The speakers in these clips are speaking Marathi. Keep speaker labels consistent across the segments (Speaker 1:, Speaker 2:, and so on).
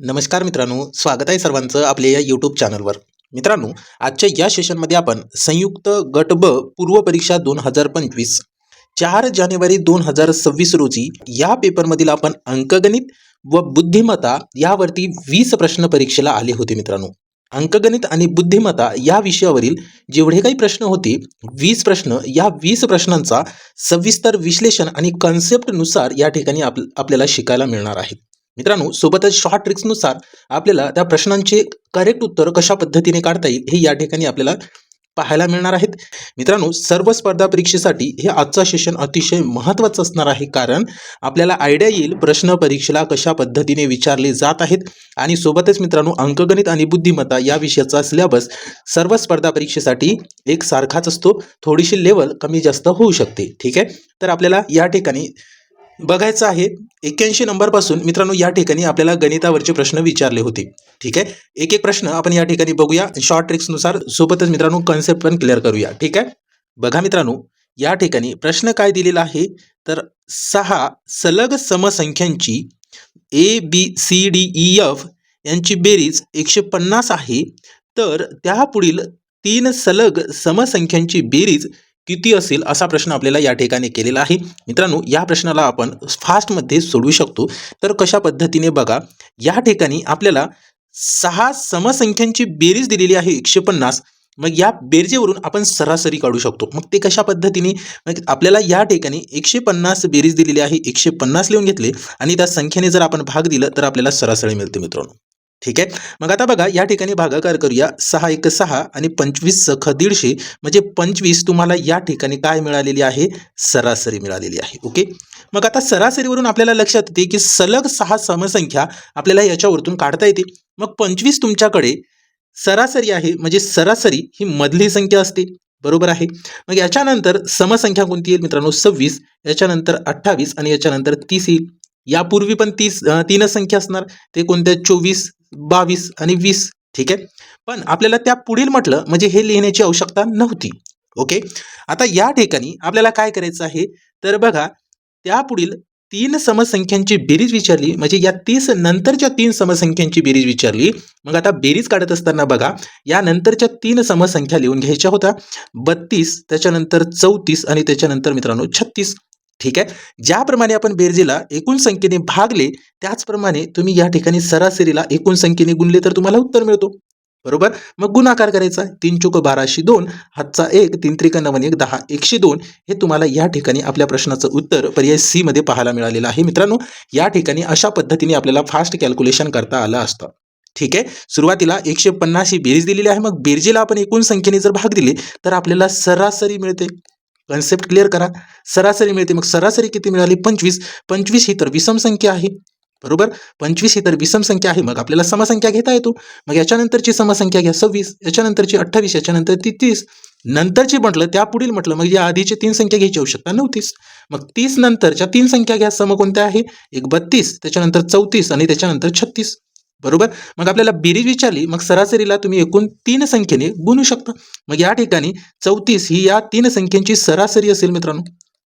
Speaker 1: नमस्कार मित्रांनो स्वागत आहे सर्वांचं आपल्या या यूट्यूब चॅनलवर मित्रांनो आजच्या या सेशनमध्ये आपण संयुक्त गट ब पूर्व परीक्षा दोन हजार पंचवीस चार जानेवारी दोन हजार सव्वीस रोजी या पेपरमधील आपण अंकगणित व बुद्धिमत्ता यावरती वीस प्रश्न परीक्षेला आले होते मित्रांनो. अंकगणित आणि बुद्धिमत्ता या विषयावरील जेवढे काही प्रश्न होते वीस प्रश्न या वीस प्रश्नांचा सविस्तर विश्लेषण आणि कन्सेप्टनुसार या ठिकाणी आप आपल्याला शिकायला मिळणार आहेत मित्रांनो सोबतच शॉर्ट ट्रिक्सनुसार आपल्याला त्या प्रश्नांचे करेक्ट उत्तर कशा पद्धतीने काढता येईल हे या ठिकाणी आपल्याला पाहायला मिळणार आहेत. मित्रांनो सर्व स्पर्धा परीक्षेसाठी हे आजचा सेशन अतिशय महत्त्वाचं असणार आहे कारण आपल्याला आयडिया येईल प्रश्न परीक्षेला कशा पद्धतीने विचारले जात आहेत. आणि सोबतच मित्रांनो अंकगणित आणि बुद्धिमत्ता या विषयाचा सिलेबस सर्व स्पर्धा परीक्षेसाठी एक सारखाच असतो. थोडीशी लेवल कमी जास्त होऊ शकते. ठीक आहे? तर आपल्याला या ठिकाणी बघायचं आहे. एक्क्याऐंशी नंबरपासून मित्रांनो या ठिकाणी आपल्याला गणितावरचे प्रश्न विचारले होते. ठीक आहे? एक एक प्रश्न आपण या ठिकाणी बघूया. शॉर्ट ट्रिक्सनुसार सोबतच मित्रांनो कन्सेप्ट पण क्लिअर करूया. ठीक आहे? बघा मित्रांनो या ठिकाणी प्रश्न काय दिलेला आहे? तर सहा सलग समसंख्यांची A B C D E F यांची बेरीज एकशे पन्नास आहे. तर त्या पुढील तीन सलग समसंख्यांची बेरीज किती असेल असा प्रश्न आपल्याला या ठिकाणी केलेला आहे. मित्रांनो या प्रश्नाला आपण फास्टमध्ये सोडवू शकतो. तर कशा पद्धतीने बघा या ठिकाणी आपल्याला सहा समसंख्यांची बेरीज दिलेली आहे एकशे पन्नास. मग या बेरजेवरून आपण सरासरी काढू शकतो. मग ते कशा पद्धतीने? मग आपल्याला या ठिकाणी एकशे पन्नास बेरीज दिलेली आहे एकशे पन्नास लिहून घेतले. आणि त्या संख्येने जर आपण भाग दिलं तर आपल्याला सरासरी मिळते मित्रांनो. ठीक आहे? मग आता बघा या ठिकाणी भागाकार करूया. सहा एक सहा आणि पंचवीस सख दीडशे. म्हणजे पंचवीस तुम्हाला या ठिकाणी काय मिळालेली आहे? सरासरी मिळालेली आहे. ओके? मग आता सरासरीवरून आपल्याला लक्षात येते की सलग सहा समसंख्या आपल्याला याच्यावरतून काढता येते. मग पंचवीस तुमच्याकडे सरासरी आहे. म्हणजे सरासरी ही मधली संख्या असते. बरोबर आहे? मग याच्यानंतर समसंख्या कोणती येईल मित्रांनो? सव्वीस. याच्यानंतर अठ्ठावीस आणि याच्यानंतर तीस येईल. यापूर्वी पण तीस तीनच संख्या असणार. ते कोणत्या? चोवीस. बावीस आणि वीस ठीक आहे? पण आपल्याला त्या पुढील म्हटलं म्हणजे हे लिहिण्याची आवश्यकता नव्हती ओके? आता या ठिकाणी आपल्याला काय करायचं आहे? तर बघा त्या पुढील तीन समसंख्यांची बेरीज विचारली म्हणजे या तीस नंतरच्या तीन समसंख्यांची बेरीज विचारली मग आता बेरीज काढत असताना बघा या नंतरच्या तीन समसंख्या लिहून घ्यायच्या होत्या बत्तीस त्याच्यानंतर चौतीस आणि त्याच्यानंतर मित्रांनो छत्तीस. ठीक आहे? ज्याप्रमाणे आपण बेरजेला एकूण संख्येने भागले त्याचप्रमाणे तुम्ही या ठिकाणी सरासरीला एकूण संख्येने गुणले तर तुम्हाला उत्तर मिळतो. बरोबर? मग गुणाकार करायचा. तीन चोक बाराशे दोन हातचा एक तीन त्रिका नवन एक दहा एकशे दोन हे तुम्हाला या ठिकाणी आपल्या प्रश्नाचं उत्तर पर्याय सी मध्ये पाहायला मिळालेलं आहे. मित्रांनो या ठिकाणी अशा पद्धतीने आपल्याला फास्ट कॅल्क्युलेशन करता आलं असतं. ठीक आहे? सुरुवातीला एकशे पन्नास ही बेरीज दिलेली आहे. मग बेरजेला आपण एकूण संख्येने जर भाग दिले तर आपल्याला सरासरी मिळते. कन्सेप्ट क्लिअर करा. सरासरी मिळते. मग सरासरी किती मिळाली? पंचवीस. पंचवीस ही तर विषम संख्या आहे. बरोबर? पंचवीस ही तर विषम संख्या आहे. मग आपल्याला समसंख्या घेता येतो. मग याच्यानंतरची समसंख्या घ्या. सव्वीस. याच्यानंतरची अठ्ठावीस. याच्यानंतर ती तीस. नंतरची म्हटलं त्या पुढील म्हटलं मग या आधीची तीन संख्या घ्यायची आवश्यकता नव्हतीस मग तीस नंतरच्या तीन संख्या घ्या. सम कोणत्या आहे? एक बत्तीस. त्याच्यानंतर चौतीस आणि त्याच्यानंतर छत्तीस. बरोबर? मग आपल्याला बेरीज विचारली मग सरासरीला तुम्ही एकूण तीन संख्येने गुणू शकता. मग या ठिकाणी चौतीस ही या तीन संख्यांची सरासरी असेल मित्रांनो.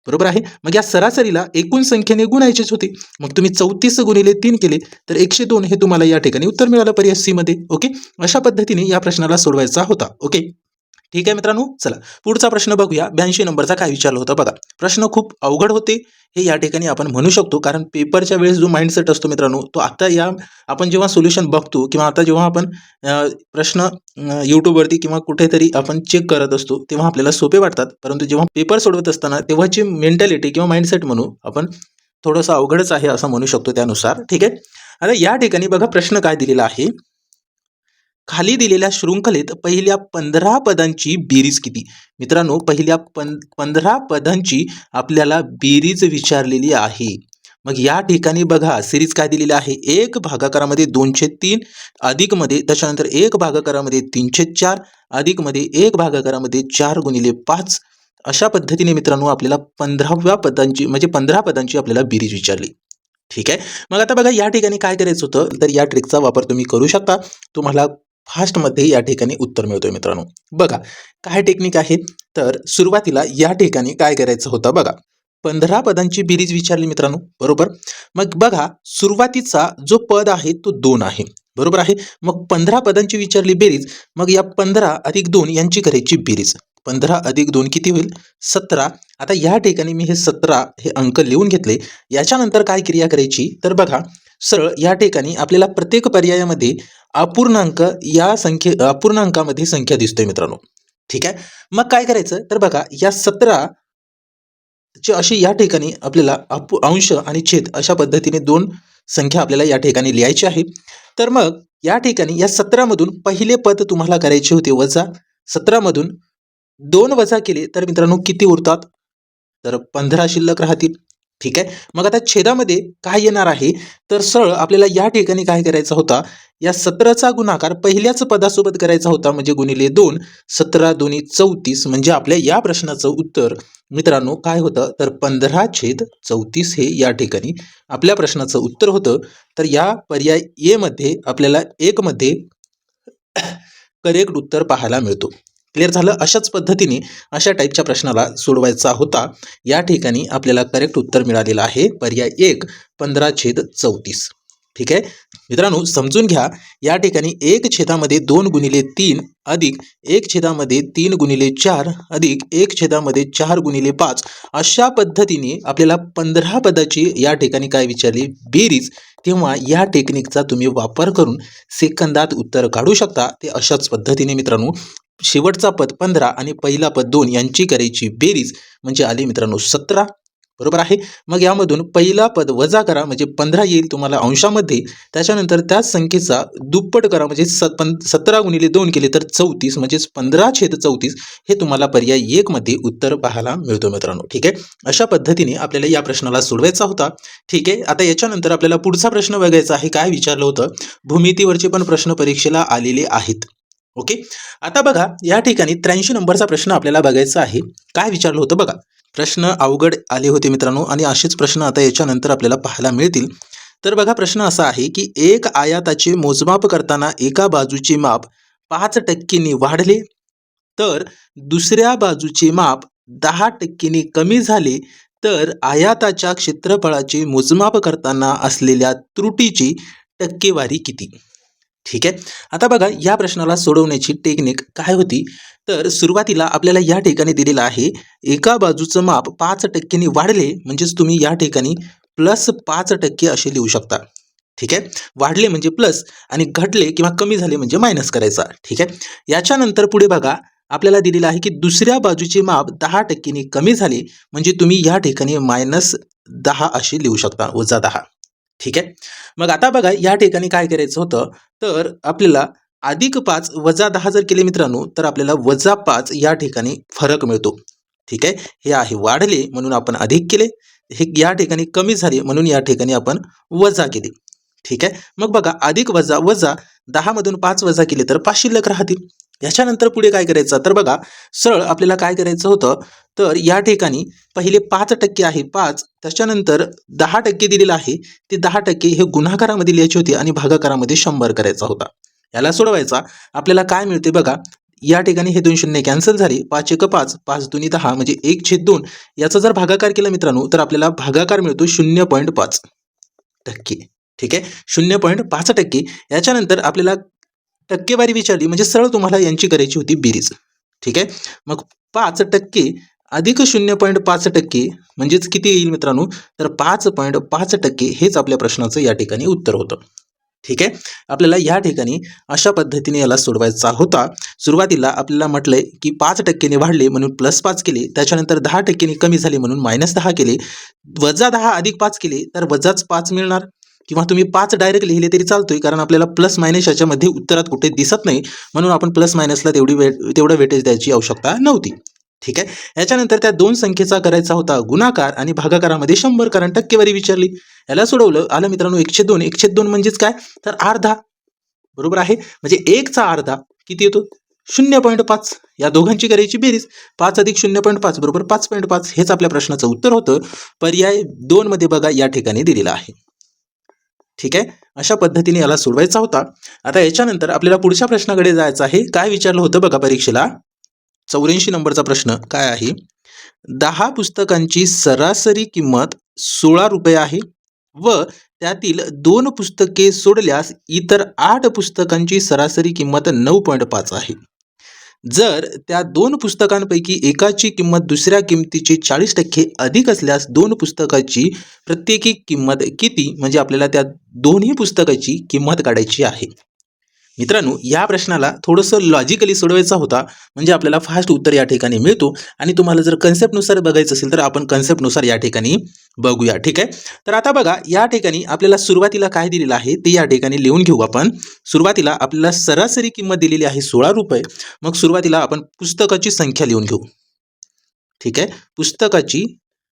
Speaker 1: बरोबर आहे? मग या सरासरीला एकूण संख्येने गुणायचेच होते. मग तुम्ही चौतीस गुणिले तीन केले तर एकशे दोन हे तुम्हाला या ठिकाणी उत्तर मिळालं पर्याय सी मध्ये. ओके? अशा पद्धतीने या प्रश्नाला सोडवायचा होता. ओके? ठीक आहे मित्रांनो? चला पुढचा प्रश्न बघूया. ब्याऐंशी नंबरचा काय विचारलं होतं बघा. प्रश्न खूप अवघड होते. हे या ठिकाणी आपण म्हणू शकतो कारण पेपरच्या वेळेस जो माइंडसेट असतो मित्रांनो तो आता या आपण जेव्हा सोल्युशन बघतो किंवा आता जेव्हा आपण प्रश्न यूट्यूबवरती किंवा कुठेतरी आपण चेक करत असतो तेव्हा आपल्याला सोपे वाटतात. परंतु जेव्हा पेपर सोडवत असताना तेव्हाची मेंटॅलिटी किंवा माइंडसेट म्हणू आपण थोडंसं अवघडच आहे असं म्हणू शकतो त्यानुसार. ठीक आहे? आता या ठिकाणी बघा प्रश्न काय दिलेला आहे. खाली दिलेल्या शृंखलेत पहिल्या पंधरा पदांची बेरीज किती मित्रांनो पहिल्या पं पंधरा पदांची आपल्याला बेरीज विचारलेली आहे. मग या ठिकाणी बघा सिरीज काय दिलेली आहे? एक भागाकारामध्ये दोनशे तीन अधिकमध्ये त्याच्यानंतर एक भागाकारामध्ये तीनशे चार अधिकमध्ये एक भागाकारामध्ये चार गुणिले पाच. अशा पद्धतीने मित्रांनो आपल्याला पंधराव्या पदांची म्हणजे पंधरा पदांची आपल्याला बेरीज विचारली. ठीक आहे? मग आता बघा या ठिकाणी काय करायचं होतं? तर या ट्रिकचा वापर तुम्ही करू शकता. तुम्हाला फास्टमध्ये या ठिकाणी उत्तर मिळतोय मित्रांनो. बघा काय टेक्निक आहे? तर सुरुवातीला या ठिकाणी काय करायचं होतं बघा. पंधरा पदांची बेरीज विचारली मित्रांनो बरोबर? मग बघा सुरुवातीचा जो पद आहे तो दोन आहे. बरोबर आहे? मग पंधरा पदांची विचारली बेरीज मग या पंधरा अधिक दोन यांची करायची बेरीज. पंधरा अधिक दोन किती होईल? सतरा. आता या ठिकाणी मी हे सतरा हे अंक लिहून घेतले. याच्यानंतर काय क्रिया करायची? तर बघा सरळ या ठिकाणी आपल्याला प्रत्येक पर्यायामध्ये अपूर्णांक या संख्ये अपूर्णांकामध्ये संख्या दिसतोय मित्रांनो. ठीक आहे? मग काय करायचं? तर बघा या सतरा चे अशी या ठिकाणी आपल्याला अपू अंश आणि छेद अशा पद्धतीने दोन संख्या आपल्याला या ठिकाणी लिहायची आहे. तर मग या ठिकाणी या सतरामधून पहिले पद तुम्हाला करायचे होते वजा. सतरामधून दोन वजा केले तर मित्रांनो किती उरतात? तर पंधरा शिल्लक राहतील. ठीक आहे? मग आता छेदामध्ये काय येणार आहे? तर सरळ आपल्याला या ठिकाणी काय करायचा होता? या सतराचा गुणाकार पहिल्याच पदासोबत करायचा होता म्हणजे गुणिले दोन. सतरा दोन्ही चौतीस म्हणजे आपल्या या प्रश्नाचं उत्तर. मित्रांनो काय होतं? तर पंधरा छेद चौतीस हे या ठिकाणी आपल्या प्रश्नाचं उत्तर होतं. तर या पर्याय ए मध्ये आपल्याला एकमध्ये करेक्ट उत्तर पाहायला मिळतो. क्लिअर झालं? अशाच पद्धतीने अशा टाईपच्या प्रश्नाला सोडवायचा होता. या ठिकाणी आपल्याला करेक्ट उत्तर मिळालेलं आहे. पर्याय एक पंधरा छेद चौतीस. ठीक आहे? मित्रांनो समजून घ्या या ठिकाणी एक छेदामध्ये दोन गुणिले तीन अधिक एक छेदामध्ये तीन गुणिले चार अधिक एक छेदामध्ये चार गुणिले पाच. अशा पद्धतीने आपल्याला पंधरा पदाची या ठिकाणी काय विचारली? बेरीज. तेव्हा या टेक्निकचा तुम्ही वापर करून सेकंदात उत्तर काढू शकता. ते अशाच पद्धतीने मित्रांनो शेवटचा पद पंधरा आणि पहिला पद दोन यांची करायची बेरीज. म्हणजे आली मित्रांनो सतरा. बरोबर आहे? मग यामधून पहिला पद वजा करा म्हणजे पंधरा येईल तुम्हाला अंशामध्ये. त्याच्यानंतर त्याच संख्येचा दुप्पट करा म्हणजे स पं सतरा गुणिले दोन केले तर चौतीस म्हणजेच पंधरा छेद चौतीस हे तुम्हाला पर्याय एकमध्ये उत्तर पाहायला मिळतो मित्रांनो. ठीक आहे? अशा पद्धतीने आपल्याला या प्रश्नाला सोडवायचा होता. ठीक आहे? आता याच्यानंतर आपल्याला पुढचा प्रश्न बघायचा आहे. काय विचारलं होतं? भूमितीवरचे पण प्रश्न परीक्षेला आलेले आहेत. ओके? आता बघा या ठिकाणी त्र्याऐंशी नंबरचा प्रश्न आपल्याला बघायचा आहे. काय विचारलं होतं बघा? प्रश्न अवघड आले होते मित्रांनो आणि असेच प्रश्न आता याच्यानंतर आपल्याला पाहायला मिळतील. तर बघा प्रश्न असा आहे की एक आयाताचे मोजमाप करताना एका बाजूचे माप पाच टक्केने वाढले तर दुसऱ्या बाजूचे माप दहा टक्केने कमी झाले तर आयाताच्या क्षेत्रफळाचे मोजमाप करताना असलेल्या त्रुटीची टक्केवारी किती? ठीक आहे? आता बघा या प्रश्नाला सोडवण्याची टेक्निक काय होती? तर सुरुवातीला आपल्याला या ठिकाणी दिलेलं आहे एका बाजूचं माप पाच टक्क्यांनी वाढले म्हणजेच तुम्ही या ठिकाणी प्लस पाच टक्के असे लिहू शकता. ठीक आहे? वाढले म्हणजे प्लस आणि घटले किंवा कमी झाले म्हणजे मायनस करायचा. ठीक आहे? याच्यानंतर पुढे बघा आपल्याला दिलेलं आहे की दुसऱ्या बाजूचे माप दहा टक्क्यांनी कमी झाले म्हणजे तुम्ही या ठिकाणी मायनस दहा असे लिहू शकता वजा दहा. ठीक आहे? मग आता बघा या ठिकाणी काय करायचं होतं? तर आपल्याला अधिक पाच वजा दहा जर केले मित्रांनो तर आपल्याला वजा पाच या ठिकाणी फरक मिळतो. ठीक आहे? हे आहे वाढले म्हणून आपण अधिक केले. हे या ठिकाणी कमी झाले म्हणून या ठिकाणी आपण वजा केली. ठीक आहे? मग बघा अधिक वजा वजा दहामधून पाच वजा केले तर पाच शिल्लक राहतील. याच्यानंतर पुढे काय करायचं? तर बघा सरळ आपल्याला काय करायचं होतं? तर या ठिकाणी पहिले पाच टक्के आहे पाच त्याच्यानंतर दहा टक्के दिलेलं आहे. ते दहा टक्के हे गुन्हाकारामध्ये लिहायचे होते आणि भागाकारामध्ये शंभर करायचा होता. याला सोडवायचा. आपल्याला काय मिळते बघा या ठिकाणी हे दोन शून्य कॅन्सल झाले. पाच एक पाच पाच दोन्ही दहा म्हणजे एक छेद दोन. याचा जर भागाकार केला मित्रांनो तर आपल्याला भागाकार मिळतो शून्य पॉईंट पाच टक्के. ठीक आहे? शून्य पॉईंट पाच टक्के. याच्यानंतर आपल्याला टक्केवारी विचारली म्हणजे सरळ तुम्हाला यांची करायची होती बेरीज. ठीक आहे? मग पाच टक्के अधिक शून्य पॉईंट पाच टक्के म्हणजेच किती येईल मित्रांनो? तर पाच पॉईंट पाच टक्के हेच आपल्या प्रश्नाचं या ठिकाणी उत्तर होतं. ठीक आहे? आपल्याला या ठिकाणी अशा पद्धतीने याला सोडवायचा होता. सुरुवातीला आपल्याला म्हटलंय की पाच टक्क्याने वाढले म्हणून प्लस पाच केले त्याच्यानंतर दहा टक्क्याने कमी झाले म्हणून मायनस दहा केले. वजा दहा अधिक पाच केले तर वजाच पाच मिळणार. किंवा तुम्ही पाच डायरेक्ट लिहिले तरी चालतोय कारण आपल्याला प्लस मायनस याच्यामध्ये उत्तरात कुठे दिसत नाही. म्हणून आपण प्लस मायनसला तेवढी वे तेवढं वेटेज द्यायची आवश्यकता नव्हती. ठीक आहे? याच्यानंतर त्या दोन संख्येचा करायचा होता गुणाकार आणि भागाकारामध्ये शंभर कारण टक्केवारी विचारली. याला सोडवलं. आलं मित्रांनो एकशे दोन. एकशे दोन म्हणजेच काय? तर अर्धा. बरोबर आहे? म्हणजे एकचा अर्धा किती येतो? शून्य पॉईंट पाच. या दोघांची करायची बेरीज. पाच अधिक शून्य पॉईंट पाच बरोबर पाच पॉईंट पाच. हेच आपल्या प्रश्नाचं उत्तर होतं. पर्याय दोनमध्ये बघा या ठिकाणी दिलेला आहे. ठीक आहे? अशा पद्धतीने याला सोडवायचा होता. आता याच्यानंतर आपल्याला पुढच्या प्रश्नाकडे जायचं आहे. काय विचारलं होतं बघा परीक्षेला? चौऱ्याऐंशी नंबरचा प्रश्न काय आहे? दहा पुस्तकांची सरासरी किंमत सोळा रुपये आहे व त्यातील दोन पुस्तके सोडल्यास इतर आठ पुस्तकांची सरासरी किंमत नऊ पॉईंट पाच आहे. जर त्या दोन पुस्तकांपैकी एकाची किंमत दुसऱ्या किंमतीची चाळीस टक्के अधिक असल्यास दोन पुस्तकाची प्रत्येकी किंमत किती? म्हणजे आपल्याला त्या दोन्ही पुस्तकाची किंमत काढायची आहे. मित्रांनो या प्रश्नाला थोडंसं लॉजिकली सोडवायचा होता म्हणजे आपल्याला फास्ट उत्तर या ठिकाणी मिळतो. आणि तुम्हाला जर कन्सेप्टनुसार बघायचं असेल तर आपण कन्सेप्टनुसार या ठिकाणी बघूया ठीक आहे? तर आता बघा या ठिकाणी आपल्याला सुरुवातीला काय दिलेलं आहे ते या ठिकाणी लिहून घेऊ आपण. सुरुवातीला आपल्याला सरासरी किंमत दिलेली आहे सोळा रुपये. मग सुरुवातीला आपण पुस्तकाची संख्या लिहून घेऊ. ठीक आहे? पुस्तकाची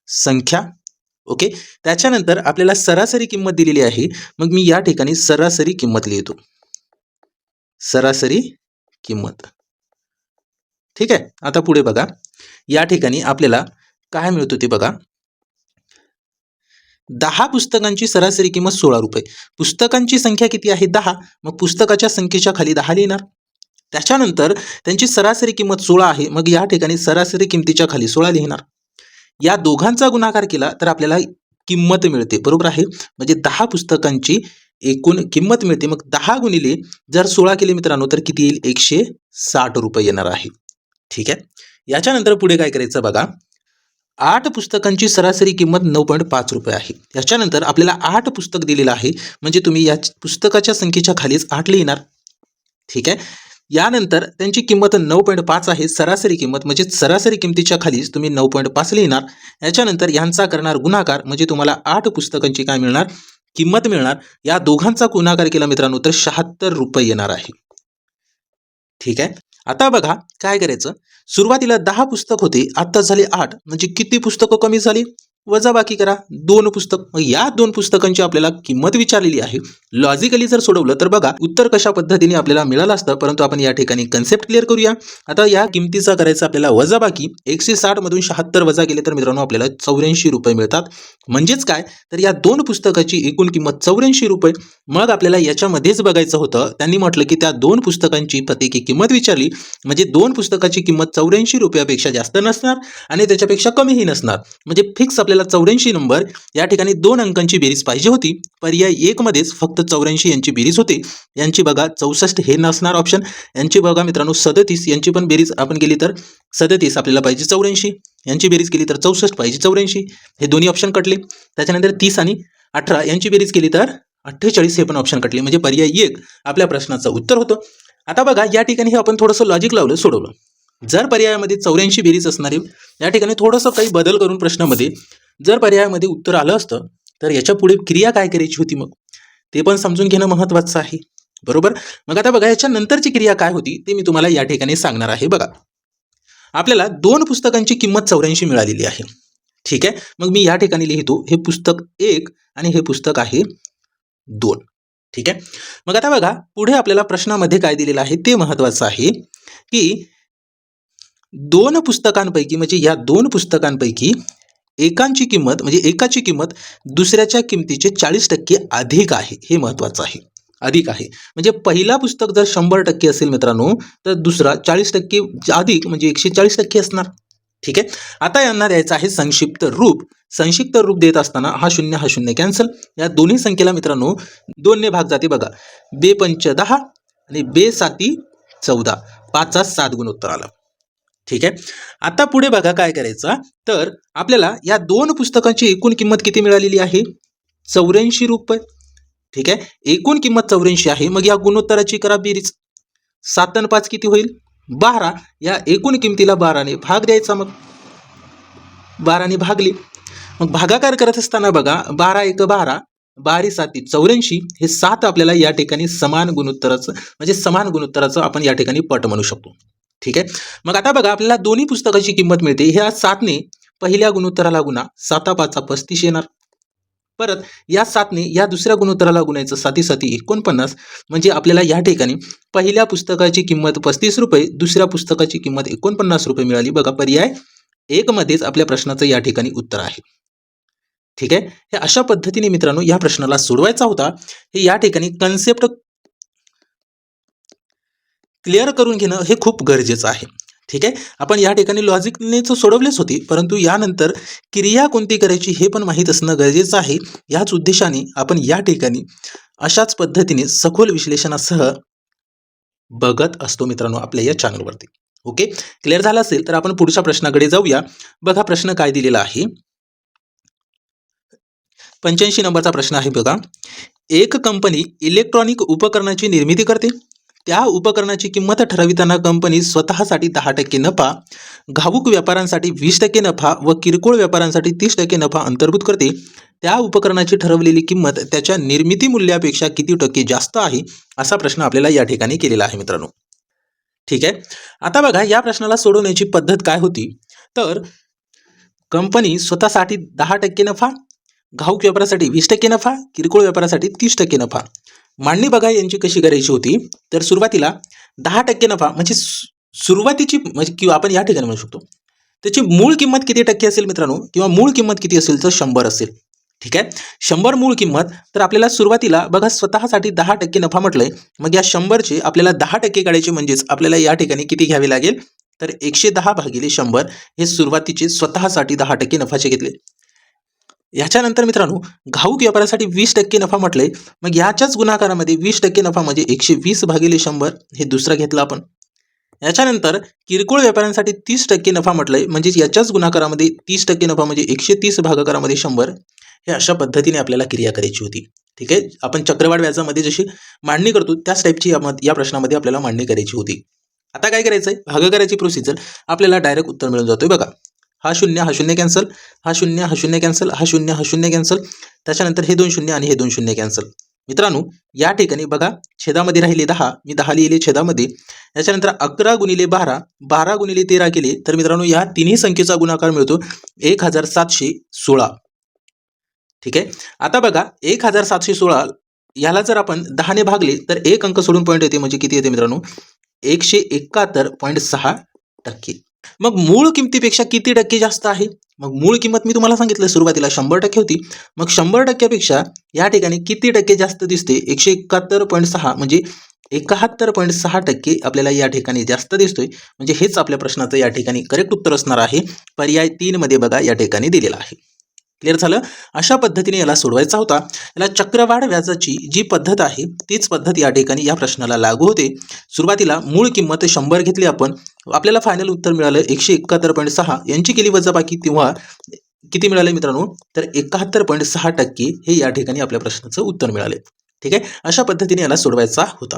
Speaker 1: संख्या ओके? त्याच्यानंतर आपल्याला सरासरी किंमत दिलेली आहे. मग मी या ठिकाणी सरासरी किंमत लिहितो. सरासरी किंमत. ठीक आहे? आता पुढे बघा. या ठिकाणी आपल्याला काय मिळत होती बघा. दहा पुस्तकांची सरासरी किंमत सोळा रुपये. पुस्तकांची संख्या किती आहे? दहा. मग पुस्तकाच्या संख्येच्या खाली दहा लिहिणार. त्याच्यानंतर त्यांची सरासरी किंमत सोळा आहे. मग या ठिकाणी सरासरी किंमतीच्या खाली सोळा लिहिणार. या दोघांचा गुणाकार केला तर आपल्याला किंमत मिळते. बरोबर आहे? म्हणजे दहा पुस्तकांची एकूण किंमत मिळते. मग दहा गुणिले जर सोळा केले मित्रांनो तर किती येईल? एकशे साठ रुपये येणार आहे. ठीक आहे? याच्यानंतर पुढे काय करायचं बघा. आठ पुस्तकांची सरासरी किंमत नऊ पॉईंट पाच रुपये आहे. याच्यानंतर आपल्याला आठ पुस्तक दिलेलं आहे. म्हणजे तुम्ही या पुस्तकाच्या संख्येच्या खालीच आठ लिहिणार. ठीक आहे? यानंतर त्यांची किंमत नऊ पॉईंट पाच आहे. सरासरी किंमत म्हणजे सरासरी किंमतीच्या खालीच तुम्ही नऊ पॉईंट पाच लिहिणार. याच्यानंतर यांचा करणार गुणाकार म्हणजे तुम्हाला आठ पुस्तकांची काय मिळणार? किंमत मिळणार? या दोघांचा गुणाकार केला मित्रांनो तर शहात्तर रुपये येणार आहे. ठीक आहे? आता बघा काय करायचं? सुरुवातीला दहा पुस्तक होते आता झाले आठ. म्हणजे किती पुस्तकं कमी झाली? वजाबाकी करा. दोन पुस्तक मग या दोन पुस्तकांची आपल्याला किंमत विचारलेली आहे. लॉजिकली जर सोडवलं तर बघा उत्तर कशा पद्धतीने आपल्याला मिळालं असतं परंतु आपण या ठिकाणी कन्सेप्ट क्लिअर करूया. आता या किमतीचा करायचा आपल्याला वजाबाकी एकशे साठ मधून शहात्तर वजा केले तर मित्रांनो आपल्याला चौऱ्याऐंशी रुपये मिळतात. म्हणजेच काय? तर या दोन पुस्तकाची एकूण किंमत चौऱ्याऐंशी रुपये. मग आपल्याला याच्यामध्येच बघायचं होतं त्यांनी म्हटलं की त्या दोन पुस्तकांची प्रत्येकी किंमत विचारली. म्हणजे दोन पुस्तकाची किंमत चौऱ्याऐंशी रुपयापेक्षा जास्त नसणार आणि त्याच्यापेक्षा कमीही नसणार. म्हणजे फिक्स आपल्याला चौऱ्याऐंशी नंबर या ठिकाणी दोन अंकांची बेरीज पाहिजे होती. पर्याय एक मध्येच फक्त चौऱ्याऐंशी यांची बेरीज होते. यांची बघा चौसष्ट हे नसणार ऑप्शन यांची बघा मित्रांनो सदतीस यांची पण बेरीज आपण केली तर सदतीस आपल्याला पाहिजे चौऱ्याऐंशी. यांची बेरीज केली तर चौसष्ट पाहिजे चौऱ्याऐंशी. हे दोन्ही ऑप्शन कटले. त्याच्यानंतर तीस आणि अठरा यांची बेरीज केली तर अठ्ठेचाळीस हे पण ऑप्शन कटले. म्हणजे पर्याय एक आपल्या प्रश्नाचं उत्तर होतं. आता बघा या ठिकाणी हे आपण थोडंसं लॉजिक लावलं सोडवलं. जर पर्यायामध्ये चौऱ्याऐंशी बेरीज असणारे या ठिकाणी थोडंसं काही बदल करून प्रश्नामध्ये जर पर्यायामध्ये उत्तर आलं असतं तर याच्यापुढे क्रिया काय करायची होती मग? ते पण समजून घेणं महत्त्वाचं आहे. बरोबर? मग आता बघा याच्या नंतरची क्रिया काय होती ते मी तुम्हाला या ठिकाणी सांगणार आहे बघा. आपल्याला दोन पुस्तकांची किंमत चौऱ्याऐंशी मिळालेली आहे. ठीक आहे? मग मी या ठिकाणी लिहितो हे पुस्तक एक आणि हे पुस्तक आहे दोन. ठीक आहे? मग आता बघा पुढे आपल्याला प्रश्नामध्ये काय दिलेलं आहे ते महत्त्वाचं आहे की दोन पुस्तकांपैकी म्हणजे या दोन पुस्तकांपैकी एकांची किंमत म्हणजे एकाची किंमत दुसऱ्याच्या किमतीचे चाळीस टक्के अधिक आहे. हे महत्त्वाचं आहे. अधिक आहे. म्हणजे पहिला पुस्तक जर शंभर टक्के असेल मित्रांनो तर दुसरा चाळीस टक्के अधिक म्हणजे एकशे चाळीस टक्के असणार. ठीक आहे? आता यांना द्यायचं आहे संक्षिप्त रूप. संक्षिप्त रूप देत असताना हा शून्य हा शून्य कॅन्सल. या दोन्ही संख्येला मित्रांनो दोनने भाग जाते बघा. बे पंच दहा आणि बे साती चौदा. पाचचा सात गुणोत्तर आलं. ठीक आहे? आता पुढे बघा काय करायचं तर आपल्याला या दोन पुस्तकांची एकूण किंमत किती मिळालेली आहे? चौऱ्याऐंशी रुपये. ठीक आहे? एकूण किंमत चौऱ्याऐंशी आहे. मग या गुणोत्तराची करा बेरीज. सात आणि पाच किती होईल? बारा. या एकूण किमतीला बाराने भाग द्यायचा मग. बाराने भागली. मग भागाकार करत असताना बघा बारा एक बारा बारी साती चौऱ्याऐंशी हे सात आपल्याला या ठिकाणी समान गुणोत्तराचं म्हणजे समान गुणोत्तराचं आपण या ठिकाणी पट म्हणू शकतो. ठीक आहे? मग आता बघा आपल्याला दोन्ही पुस्तकाची किंमत मिळते. ह्या सातने पहिल्या गुणोत्तराला गुणा साता पाचा पस्तीस येणार. परत या सातने या दुसऱ्या गुणोत्तराला गुणायचं साती साती एकोणपन्नास. म्हणजे आपल्याला या ठिकाणी पहिल्या पुस्तकाची किंमत पस्तीस रुपये दुसऱ्या पुस्तकाची किंमत एकोणपन्नास रुपये मिळाली. बघा पर्याय एकमध्येच आपल्या प्रश्नाचं या ठिकाणी उत्तर आहे. ठीक आहे? हे अशा पद्धतीने मित्रांनो या प्रश्नाला सोडवायचा होता. हे या ठिकाणी कन्सेप्ट क्लिअर करून घेणं हे खूप गरजेचं आहे. ठीक आहे? आपण या ठिकाणी लॉजिकनेच सोडवलेच होती परंतु यानंतर क्रिया कोणती करायची हे पण माहीत असणं गरजेचं आहे. याच उद्देशाने आपण या ठिकाणी अशाच पद्धतीने सखोल विश्लेषणासह बघत असतो मित्रांनो आपल्या या चॅनलवरती ओके? क्लिअर झालं असेल तर आपण पुढच्या प्रश्नाकडे जाऊया. बघा प्रश्न काय दिलेला आहे. पंच्याऐंशी नंबरचा प्रश्न आहे बघा. एक कंपनी इलेक्ट्रॉनिक उपकरणाची निर्मिती करते. त्या उपकरणाची किंमत ठरविताना कंपनी स्वतःसाठी दहा टक्के नफा घाऊक व्यापाऱ्यांसाठी वीस टक्के नफा व किरकोळ व्यापाऱ्यांसाठी तीस टक्के नफा अंतर्भूत करते. त्या उपकरणाची ठरवलेली किंमत त्याच्या निर्मिती मूल्यापेक्षा किती टक्के जास्त आहे असा प्रश्न आपल्याला या ठिकाणी केलेला आहे मित्रांनो. ठीक आहे? आता बघा या प्रश्नाला सोडवण्याची पद्धत काय होती? तर कंपनी स्वतःसाठी दहा टक्के नफा घाऊक व्यापारासाठी वीस टक्के नफा किरकोळ व्यापारासाठी तीस टक्के नफा. मांडणी बघा यांची कशी करायची होती. तर सुरुवातीला दहा टक्के नफा म्हणजे सु- सुरुवातीची म्हणजे किंवा आपण या ठिकाणी म्हणू शकतो. त्याची मूळ किंमत किती टक्के असेल मित्रांनो? किंवा मूळ किंमत किती असेल तर शंभर असेल. ठीक आहे? शंभर मूळ किंमत तर आपल्याला सुरुवातीला बघा स्वतःसाठी दहा टक्के नफा म्हटलंय. मग या शंभरचे आपल्याला दहा टक्के काढायचे म्हणजेच आपल्याला या ठिकाणी किती घ्यावे लागेल? तर एकशे दहा भागिले शंभर हे सुरुवातीचे स्वतःसाठी दहा टक्के नफाचे घेतले. याच्यानंतर मित्रांनो घाऊक व्यापारासाठी वीस टक्के नफा म्हटलंय. मग याच्याच गुणाकारामध्ये वीस टक्के नफा म्हणजे एकशे वीस भागिले शंभर हे दुसरं घेतलं आपण. याच्यानंतर किरकोळ व्यापाऱ्यांसाठी तीस टक्के नफा म्हटलंय. म्हणजे याच्याच गुणाकारामध्ये तीस टक्के नफा म्हणजे एकशे तीस भागाकारामध्ये शंभर. हे अशा पद्धतीने आपल्याला क्रिया करायची होती. ठीक आहे? आपण चक्रवाढ व्याजामध्ये जशी मांडणी करतो त्याच टाईपची या प्रश्नामध्ये आपल्याला मांडणी करायची होती. आता काय करायचं आहे भागाकाराची प्रोसिजर आपल्याला डायरेक्ट उत्तर मिळून जातोय बघा. हा शून्य हा शून्य कॅन्सल हा शून्य हा शून्य कॅन्सल हा शून्य हा शून्य कॅन्सल त्याच्यानंतर हे दोन शून्य आणि हे दोन शून्य कॅन्सल मित्रांनो या ठिकाणी बघा छेदामध्ये राहिले दहा मी दहा लिहिले छेदामध्ये. याच्यानंतर अकरा गुणिले बारा बारा गुणिले तेरा केले तर मित्रांनो या तिन्ही संख्येचा गुणाकार मिळतो एक हजार सातशे सोळा. ठीक आहे? आता बघा एक हजार सातशे सोळा याला जर आपण दहाने भागले तर एक अंक सोडून पॉईंट येते म्हणजे किती येते मित्रांनो? एकशे एकाहत्तर पॉईंट सहा टक्के. मग मूळ किमतीपेक्षा किती टक्के जास्त आहे? मग मूळ किंमत मी तुम्हाला सांगितलं सुरुवातीला शंभर टक्के होती. मग शंभर टक्क्यापेक्षा या ठिकाणी किती टक्के जास्त दिसते? एकशे एकाहत्तर पॉईंट सहा म्हणजे एकाहत्तर पॉईंट सहा टक्के आपल्याला या ठिकाणी जास्त दिसतोय. म्हणजे हेच आपल्या प्रश्नाचं या ठिकाणी करेक्ट उत्तर असणार आहे. पर्याय तीन मध्ये बघा या ठिकाणी दिलेला आहे. क्लिअर झालं? अशा पद्धतीने याला सोडवायचा होता. याला चक्रवाढ व्याजाची जी पद्धत आहे तीच पद्धत या ठिकाणी या प्रश्नाला लागू होते. सुरुवातीला मूळ किंमत शंभर घेतली आपण. आपल्याला फायनल उत्तर मिळालं एकशे एकाहत्तर पॉईंट सहा. यांची केली वजाबाकी तेव्हा किती मिळाले मित्रांनो? तर एकाहत्तर पॉईंट सहा टक्के हे या ठिकाणी आपल्या प्रश्नाचं उत्तर मिळाले. ठीक आहे? अशा पद्धतीने याला सोडवायचा होता.